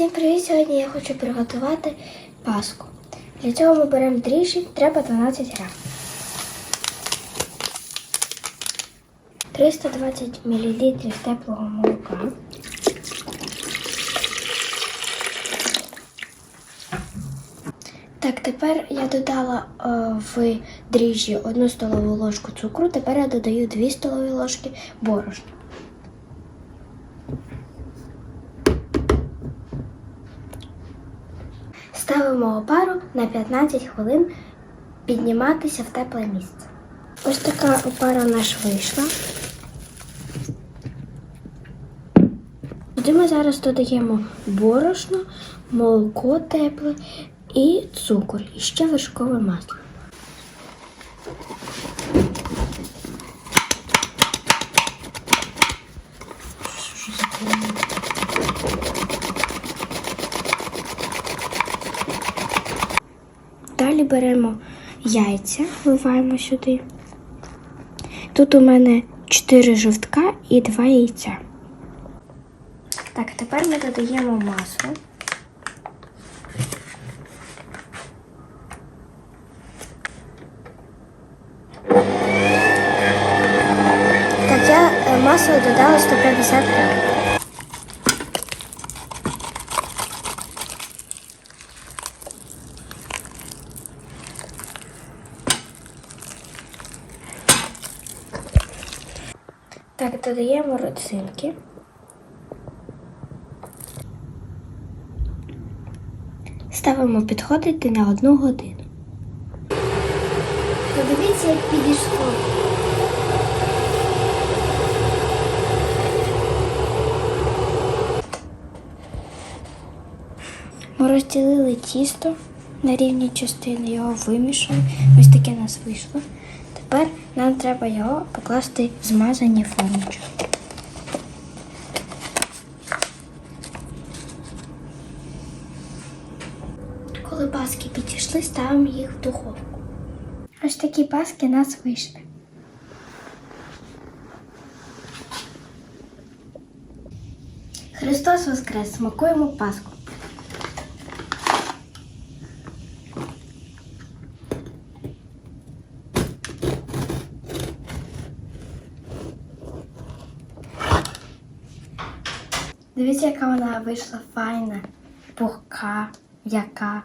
Всім привіт! Сьогодні я хочу приготувати паску. Для цього ми беремо дріжджі, треба 12 грам. 320 мл теплого молока. Так, тепер я додала е, в дріжджі 1 столову ложку цукру, тепер я додаю 2 столові ложки борошна. Ставимо опару на 15 хвилин підніматися в тепле місце. Ось така опара в нас вийшла. Тоді ми зараз додаємо борошно, молоко тепле і цукор, і ще вершкове масло. Далі беремо яйця, вливаємо сюди. Тут у мене 4 жовтка і 2 яйця. Так, тепер ми додаємо масло. Так, я е, масло додала 150 грам. Так, додаємо родзинки. Ставимо підходити на одну годину. Подивіться, як підійшло. Ми розділили тісто на рівні частини, його вимішали. Ось таке у нас вийшло. Тепер нам треба його покласти в змазані формочки. Коли паски підійшли, ставимо їх в духовку. Ось такі паски нас вийшли. Христос Воскрес! Смакуємо паску. Дивіться, яка вона вийшла файна, пухка, яка.